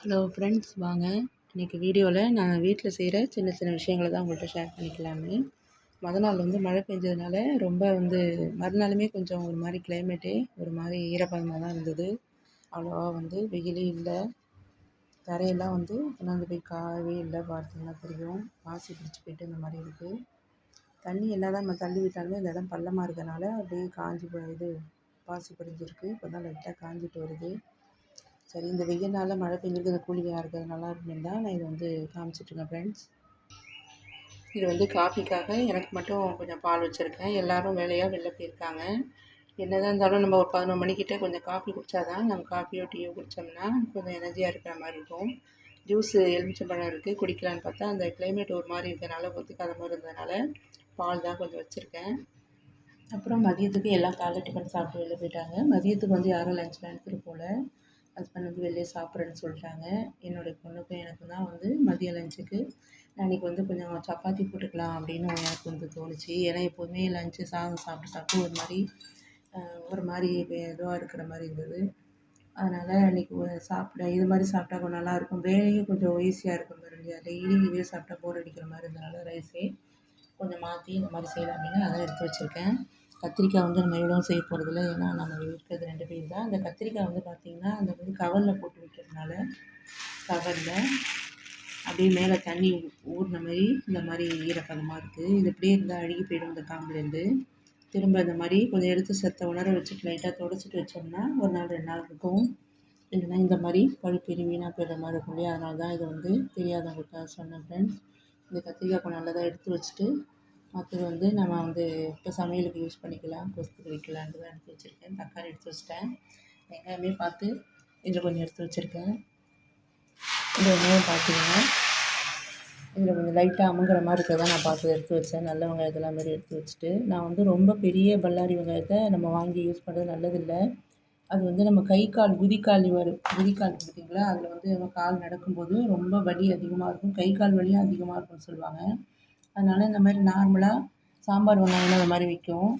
Hello friends வாங்க. இன்றைக்கி வீடியோவில் நான் வீட்டில் செய்கிற சின்ன சின்ன விஷயங்களை தான் உங்கள்கிட்ட ஷேர் பண்ணிக்கலான்னு மொதல் நாள் வந்து மழை பெஞ்சதுனால ரொம்ப வந்து மறுநாளுமே கொஞ்சம் ஒரு மாதிரி கிளைமேட்டே ஒரு மாதிரி ஈரப்பதமாக தான் இருந்தது. அவ்வளோவா வந்து வெயிலே இல்லை. தரையெல்லாம் வந்து கொண்டாந்து போய் காயவே இல்லை பார்த்தீங்கன்னா தெரியும். பாசி பிடிச்சி போயிட்டு இந்த மாதிரி இருக்குது தண்ணி என்ன தான் நம்ம தள்ளி விட்டாலுமே இந்த இடம் பள்ளமாக இருக்கனால அப்படியே காஞ்சி போய் இது பாசி படிஞ்சிருக்கு இப்போ தான் லைட்டாக காஞ்சிட்டு வருது. சரி இந்த வெயில் மழை பெஞ்சிருக்கு இந்த கூலிங்காக இருக்கிறது நல்லா இருக்குன்னு தான் நான் இதை வந்து காமிச்சிட்ருக்கேன் ஃப்ரெண்ட்ஸ் இது வந்து காஃபிக்காக எனக்கு மட்டும் கொஞ்சம் பால் வச்சுருக்கேன். எல்லோரும் வேலையாக வெளில போயிருக்காங்க. என்ன தான் இருந்தாலும் நம்ம ஒரு பதினொரு மணிக்கிட்ட கொஞ்சம் காஃபி குடித்தா தான் நம்ம காஃபியோ டீயோ குடித்தோம்னா கொஞ்சம் எனர்ஜியாக இருக்கிற மாதிரி இருக்கும். ஜூஸ் எலுமிச்சம்பழம் இருக்குது குடிக்கலான்னு பார்த்தா அந்த கிளைமேட் ஒரு மாதிரி இருக்கிறதுனால ஒத்துக்காத மாதிரி இருந்ததுனால பால் தான் கொஞ்சம் வச்சுருக்கேன். அப்புறம் மதியத்துக்கு எல்லாம் காலை டிஃபன் சாப்பிட்டு வெளில போயிட்டாங்க. மதியத்துக்கு வந்து யாரும் லஞ்ச் எடுத்துகிட்டு போகல. ஹஸ்பண்ட் வந்து வெளியே சாப்பிட்றேன்னு சொல்லிட்டாங்க. என்னுடைய பொண்ணுக்கும் எனக்கும் தான் வந்து மதிய லஞ்சுக்கு அன்றைக்கி வந்து கொஞ்சம் சப்பாத்தி போட்டுக்கலாம் அப்படின்னு எனக்கு வந்து தோணுச்சு. ஏன்னா எப்போதுமே லஞ்சு சாதம் சாப்பிட்டு சாப்பிட்டு ஒரு மாதிரி ஒரு மாதிரி இதுவாக இருக்கிற மாதிரி இருந்தது. அதனால் அன்றைக்கி சாப்பிட இது மாதிரி சாப்பிட்டா கொஞ்சம் நல்லாயிருக்கும் வேலையும் கொஞ்சம் ஈஸியாக இருக்கும் பாரு இல்லையா டெய்லி இதே சாப்பிட்டா போர் அடிக்கிற மாதிரி இருந்ததுனால ரைஸே கொஞ்சம் மாற்றி இந்த மாதிரி செய்யலாம் அப்படின்னு அதை எடுத்து வச்சுருக்கேன். கத்திரிக்காய் வந்து நம்ம எவ்வளோ செய்ய போகிறதில்ல ஏன்னா நம்ம இருக்கிறது ரெண்டு பேர் தான். அந்த கத்திரிக்காய் வந்து பார்த்திங்கன்னா அந்த வந்து கவரில் போட்டு வைக்கிறதுனால கவரில் அப்படியே மேலே தண்ணி ஊறின மாதிரி இந்த மாதிரி ஈரப்பதமாக இருக்குது இது இப்படியே இருந்தால் அழுகி போயிடும் இந்த காம்புலேருந்து. திரும்ப இந்த மாதிரி கொஞ்சம் எடுத்து செத்த உணர வச்சுட்டு லைட்டாக தொடச்சிட்டு வச்சோம்னா ஒரு நாள் ரெண்டு நாள் இருக்கும். இல்லைன்னா இந்த மாதிரி பழுப்பேறி வீணாக போயிடுற மாதிரி இருக்கும் இல்லையா? அதனால தான் இது வந்து தெரியாதவங்கள்ட்ட சொன்னேன் ஃப்ரெண்ட்ஸ் இந்த கத்திரிக்காய் கொஞ்சம் நல்லதாக எடுத்து வச்சுட்டு மற்றது வந்து நம்ம வந்து இப்போ சமையலுக்கு யூஸ் பண்ணிக்கலாம் கொசுக்கு வைக்கலான்ட்டு தான் எடுத்து வச்சுருக்கேன். தக்காளி எடுத்து வச்சிட்டேன். வெங்காயமே பார்த்து இதில் கொஞ்சம் எடுத்து வச்சுருக்கேன். இந்த வெங்காயம் பார்த்தீங்கன்னா இதில் கொஞ்சம் லைட்டாக அமுங்குற மாதிரி இருக்கிறத நான் பார்த்து எடுத்து வச்சேன். நல்ல வெங்காயத்தெல்லாம் மாரி எடுத்து வச்சுட்டு நான் வந்து ரொம்ப பெரிய பல்லாரி வெங்காயத்தை நம்ம வாங்கி யூஸ் பண்ணுறது நல்லதில்லை. அது வந்து நம்ம கை கால் குதிக்கால் வரும் குதிக்கால் பார்த்தீங்களா? அதில் வந்து நம்ம கால் நடக்கும்போது ரொம்ப வலி அதிகமாக இருக்கும். கை கால் வலியும் அதிகமாக இருக்கும்னு சொல்லுவாங்க. அதனால் இந்த மாதிரி நார்மலாக சாம்பார் வெங்காயம் அந்த மாதிரி விற்கும்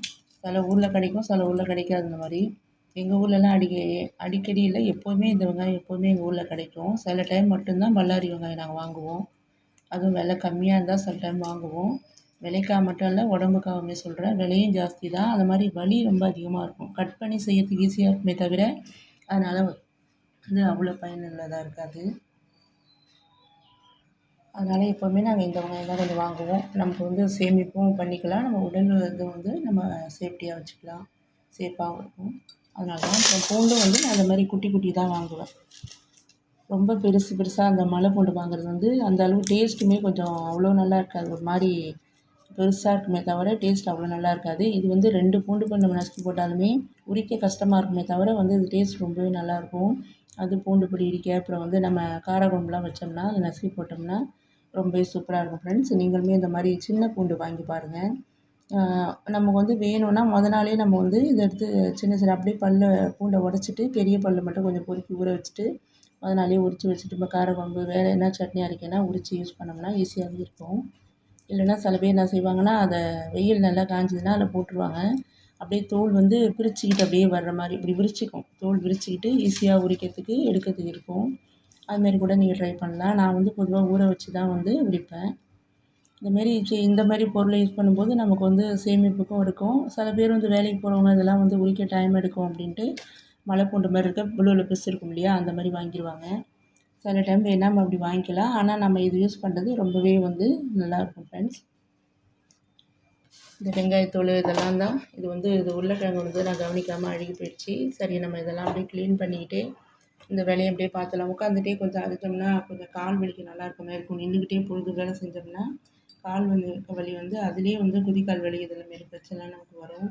சில ஊரில் கிடைக்கும் சில ஊரில் கிடைக்காது இந்த மாதிரி. எங்கள் ஊர்லலாம் அடிக்க அடிக்கடி இல்லை எப்போதுமே இந்த வெங்காயம் எப்போதுமே எங்கள் ஊரில் கிடைக்கும். சில டைம் மட்டும்தான் பல்லாரி வெங்காயம் நாங்கள் வாங்குவோம். அதுவும் விலை கம்மியாக இருந்தால் சில டைம் வாங்குவோம். விலைக்காக மட்டும் இல்லை உடம்புக்காகவுமே சொல்கிறேன் விலையும் ஜாஸ்தி தான். அந்த மாதிரி வலி ரொம்ப அதிகமாக இருக்கும். கட் பண்ணி செய்யறதுக்கு ஈஸியாக இருக்குமே தவிர அதனால் இது அவ்வளோ பயனுள்ளதாக இருக்காது. அதனால் எப்போவுமே நாங்கள் இந்த வெங்காயம் தான் கொஞ்சம் வாங்குவோம். நமக்கு வந்து சேமிப்பும் பண்ணிக்கலாம். நம்ம உடல் இது வந்து நம்ம சேஃப்டியாக வச்சுக்கலாம். சேஃபாகவும் இருக்கும். அதனால தான் இப்போ பூண்டும் வந்து நான் அந்த மாதிரி குட்டி குட்டி தான் வாங்குவேன். ரொம்ப பெருசு பெருசாக அந்த மலை பூண்டு வாங்குறது வந்து அந்த அளவு டேஸ்ட்டுமே கொஞ்சம் அவ்வளோ நல்லா இருக்காது. ஒரு மாதிரி பெருசாக இருக்குமே தவிர டேஸ்ட் அவ்வளோ நல்லா இருக்காது. இது வந்து ரெண்டு பூண்டு பூண்டு நம்ம நசுக்கி போட்டாலுமே உரிக்க கஷ்டமாக இருக்குமே தவிர வந்து இது டேஸ்ட் ரொம்பவே நல்லாயிருக்கும் அது பூண்டு பொடி இடிக்க அப்புறம் வந்து நம்ம காரக்குழம்புலாம் வச்சோம்னா அதை நசுக்கி போட்டோம்னா ரொம்பவே சூப்பராக இருக்கும் ஃப்ரெண்ட்ஸ் நீங்களுமே இந்த மாதிரி சின்ன பூண்டு வாங்கி பாருங்கள் நமக்கு வந்து வேணும்னா முத நாளே நம்ம வந்து இதை எடுத்து சின்ன சின்ன அப்படியே பல்ல பூண்டை உடச்சிட்டு பெரிய பல்லை மட்டும் கொஞ்சம் பொறுக்கி ஊற வச்சுட்டு முத நாளே உரித்து வச்சுட்டு இப்போ காரக்குழம்பு வேறு என்ன சட்னி அரைக்கனா உரித்து யூஸ் பண்ணோம்னா ஈஸியாக இருக்கும் இல்லைன்னா சில பேர் என்ன செய்வாங்கன்னா அதை வெயில் நல்லா காஞ்சதுன்னா அதில் போட்டுருவாங்க. அப்படியே தோல் வந்து பிரிச்சுக்கிட்டு அப்படியே வர்ற மாதிரி இப்படி விரிச்சிக்கும். தோல் விரிச்சிக்கிட்டு ஈஸியாக உரிக்கிறதுக்கு எடுக்கிறதுக்கு இருக்கும். அதுமாரி கூட நீங்கள் ட்ரை பண்ணலாம். நான் வந்து பொதுவாக ஊற வச்சு தான் வந்து உரிப்பேன் இந்தமாரி இந்த மாதிரி பொருளை யூஸ் பண்ணும்போது நமக்கு வந்து சேமிப்புக்கும் இருக்கும். சில பேர் வந்து வேலைக்கு போகிறவங்க இதெல்லாம் வந்து உரிக்க டைம் எடுக்கும் அப்படின்ட்டு மழை பூண்டு மாதிரி இருக்க ப்ளூவில் பிஸ் இருக்கும் இல்லையா அந்த மாதிரி வாங்கிடுவாங்க சில டைம் வேணாம் நம்ம அப்படி வாங்கிக்கலாம். ஆனால் நம்ம இது யூஸ் பண்ணுறது ரொம்பவே வந்து நல்லாயிருக்கும் ஃப்ரெண்ட்ஸ் இந்த வெங்காயத்தோல் இதெல்லாம் தான். இது வந்து இது உருளைக்கிழங்கு வந்து நான் கவனிக்காமல் அழுகி போயிடுச்சு. சரி நம்ம இதெல்லாம் அப்படியே க்ளீன் பண்ணிக்கிட்டு இந்த வேலையை அப்படியே பார்த்துலாம் உட்காந்துட்டே கொஞ்சம் அரைச்சோம்னா கொஞ்சம் கால் வலிக்கு நல்லா இருக்க மாதிரி இருக்கும். நின்றுக்கிட்டே பொழுது வேலை செஞ்சோம்னா கால் வந்து வலி வந்து அதுலேயே வந்து குதிக்கால் வலி இதில் மாரி பிரச்சனைலாம் நமக்கு வரும்.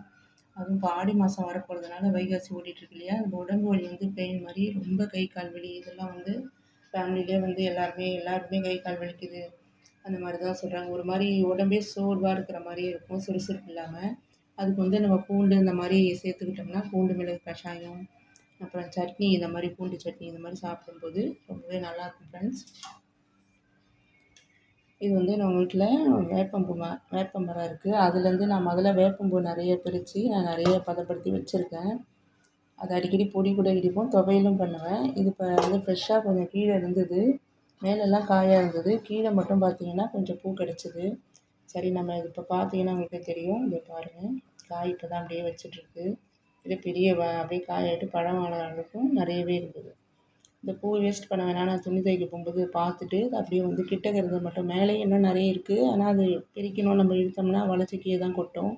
அதுவும் இப்போ ஆடி மாதம் வரப்போகிறதுனால வைகாசி ஓடிட்டுருக்கு இல்லையா? அந்த உடம்பு வலி வந்து பெயின் மாதிரி ரொம்ப கை கால் வலி இதெல்லாம் வந்து ஃபேமிலியிலே வந்து எல்லாருமே எல்லாருக்குமே கை கால் வலிக்குது. அந்த மாதிரி தான் சொல்கிறாங்க ஒரு மாதிரி உடம்பே சோர்வாக இருக்கிற மாதிரி இருக்கும். சுறுசுறுப்பு இல்லாமல் அதுக்கு வந்து நம்ம பூண்டு இந்த மாதிரி சேர்த்துக்கிட்டோம்னா பூண்டு மிளகு கஷாயம் அப்புறம் சட்னி இந்த மாதிரி பூண்டு சட்னி இந்த மாதிரி சாப்பிடும்போது ரொம்பவே நல்லாயிருக்கும் ஃப்ரெண்ட்ஸ் இது வந்து நம்ம வீட்டில் வேப்பம்பூ ம வேப்ப மரம் இருக்குது அதுலேருந்து நான் முதல்ல வேப்பம்பூ நிறைய பிரித்து நான் நிறைய பதப்படுத்தி வச்சுருக்கேன். அது அடிக்கடி பொடி கூட இடிப்போம் துவையலும் பண்ணுவேன். இது இப்போ வந்து ஃப்ரெஷ்ஷாக கொஞ்சம் கீழே இருந்தது மேலெல்லாம் காயாக இருந்தது. கீழே மட்டும் பார்த்தீங்கன்னா கொஞ்சம் பூ கிடச்சிது. சரி நம்ம இது இப்போ பார்த்தீங்கன்னா உங்களுக்கு தெரியும். இதை பாருங்கள் காய் இப்போ தான் அப்படியே வச்சிட்ருக்கு இது பெரிய வ அப்படியே காயாயிட்டு பழம் வர அளவுக்கும் நிறையவே இருந்தது. இந்த பூ வேஸ்ட் பண்ண வேணாம் நான் துணி துவைக்க போகும்போது பார்த்துட்டு அப்படியே வந்து கிட்டக்க இருந்தது மட்டும். மேலேயும் இன்னும் நிறைய இருக்குது ஆனால் அது பிரிக்கணும் நம்ம இழுத்தோம்னா வளைச்சி கீழே தான் கொட்டும்.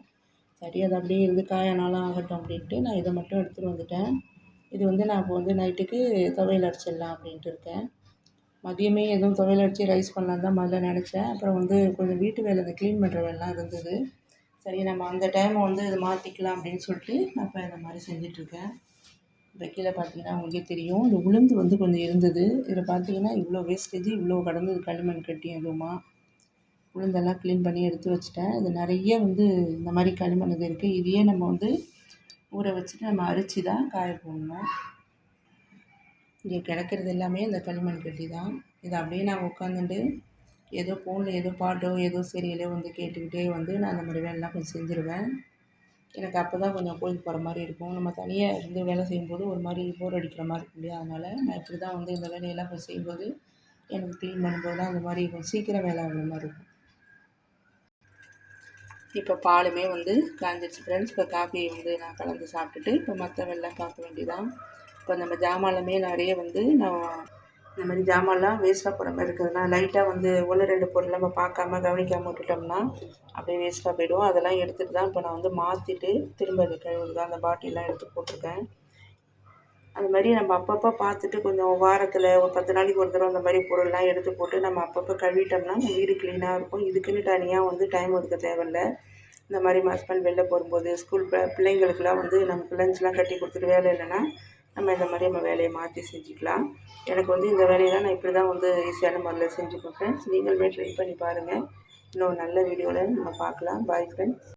சரி அது அப்படியே இருந்து காயானாலும் ஆகட்டும் அப்படின்ட்டு நான் இதை மட்டும் எடுத்துகிட்டு வந்துட்டேன். இது வந்து நான் இப்போ வந்து நைட்டுக்கு துவையல் அடிச்சிடலாம் அப்படின்ட்டு இருக்கேன். மதியமே எதுவும் துவையல் அடித்து ரைஸ் பண்ணலான்னு தான் முதல்ல நினச்சேன். அப்புறம் வந்து கொஞ்சம் வீட்டு வேலை இந்த க்ளீன் பண்ணுற வேலைலாம் இருந்தது. சரி நம்ம அந்த டைம் வந்து இது மாற்றிக்கலாம் அப்படின்னு சொல்லிட்டு நான் இப்போ இந்த மாதிரி செஞ்சிட்ருக்கேன் இப்போ கீழே பார்த்தீங்கன்னா உங்களுக்கே தெரியும். இந்த உளுந்து வந்து கொஞ்சம் இருந்தது. இதில் பார்த்தீங்கன்னா இவ்வளோ வேஸ்டேஜ் இவ்வளோ கடந்தது களிமண் கட்டி அதுவுமா. உளுந்தெல்லாம் க்ளீன் பண்ணி எடுத்து வச்சுட்டேன். இது நிறைய வந்து இந்த மாதிரி களிமண் இது இருக்குது இதையே நம்ம வந்து ஊற வச்சுட்டு நம்ம அரிச்சு தான் காய போடணும். இங்கே கிடைக்கிறது எல்லாமே இந்த களிமண் கட்டி தான் இதை அப்படியே நான் உட்காந்துட்டு ஏதோ ஃபோனில் ஏதோ பாட்டோ ஏதோ சீரியலோ வந்து கேட்டுக்கிட்டே வந்து நான் அந்த மாதிரி வேலைலாம் கொஞ்சம் செஞ்சுருவேன். எனக்கு அப்போ தான் கொஞ்சம் கோயிலுக்கு போகிற மாதிரி இருக்கும். நம்ம தனியாக இருந்து வேலை செய்யும்போது ஒரு மாதிரி போர் அடிக்கிற மாதிரி இருக்கும் இல்லையா? அதனால் நான் இப்படி தான் வந்து இந்த வேலையெல்லாம் கொஞ்சம் செய்யும்போது எனக்கு க்ளீன் பண்ணும்போது தான் அந்த மாதிரி கொஞ்சம் சீக்கிரம் வேலை ஆகிற மாதிரி இருக்கும். இப்போ பாலுமே வந்து காஞ்சிடுச்சு ஃப்ரெண்ட்ஸ் இப்போ காஃபி வந்து நான் கலந்து சாப்பிட்டுட்டு இப்போ மற்ற வேலைலாம் பார்க்க வேண்டியதான் இப்போ நம்ம ஜாமான்லுமே நிறைய வந்து நான் இந்த மாதிரி ஜாமான்லாம் வேஸ்ட்டாக போகிற மாதிரி இருக்குதுன்னா லைட்டாக வந்து ஒன்று ரெண்டு பொருள் நம்ம பார்க்காம கவனிக்காமல் விட்டுட்டோம்னா அப்படியே வேஸ்ட்டாக போயிடும். அதெல்லாம் எடுத்துகிட்டு தான் இப்போ நான் வந்து மாற்றிட்டு திரும்ப அது கழுவுறது அந்த பாட்டிலாம் எடுத்து போட்டிருக்கேன். அது மாதிரி நம்ம அப்பப்போ பார்த்துட்டு கொஞ்சம் வாரத்தில் ஒரு பத்து நாளைக்கு ஒரு தடவை அந்த மாதிரி பொருள்லாம் எடுத்து போட்டு நம்ம அப்பப்போ கழுவிட்டோம்னா நம்ம வீடு க்ளீனாக இருக்கும். இதுக்குன்னு தனியாக வந்து டைம் ஒதுக்க தேவையில்ல. இந்த மாதிரி ஹஸ்பண்ட் வெளில போகும்போது ஸ்கூல் பிள்ளைங்களுக்குலாம் வந்து நமக்கு லஞ்ச்லாம் கட்டி கொடுத்துட்டு வேலை இல்லைன்னா நம்ம இந்த மாதிரி நம்ம வேலையை மாற்றி செஞ்சுக்கலாம். எனக்கு வந்து இந்த வேலையெல்லாம் நான் இப்படி தான் வந்து ஈஸியான முறையில் செஞ்சு கொடுப்பேன் நீங்களுமே ட்ரை பண்ணி பாருங்கள் இன்னொரு நல்ல வீடியோவில் நம்ம பார்க்கலாம். Bye friends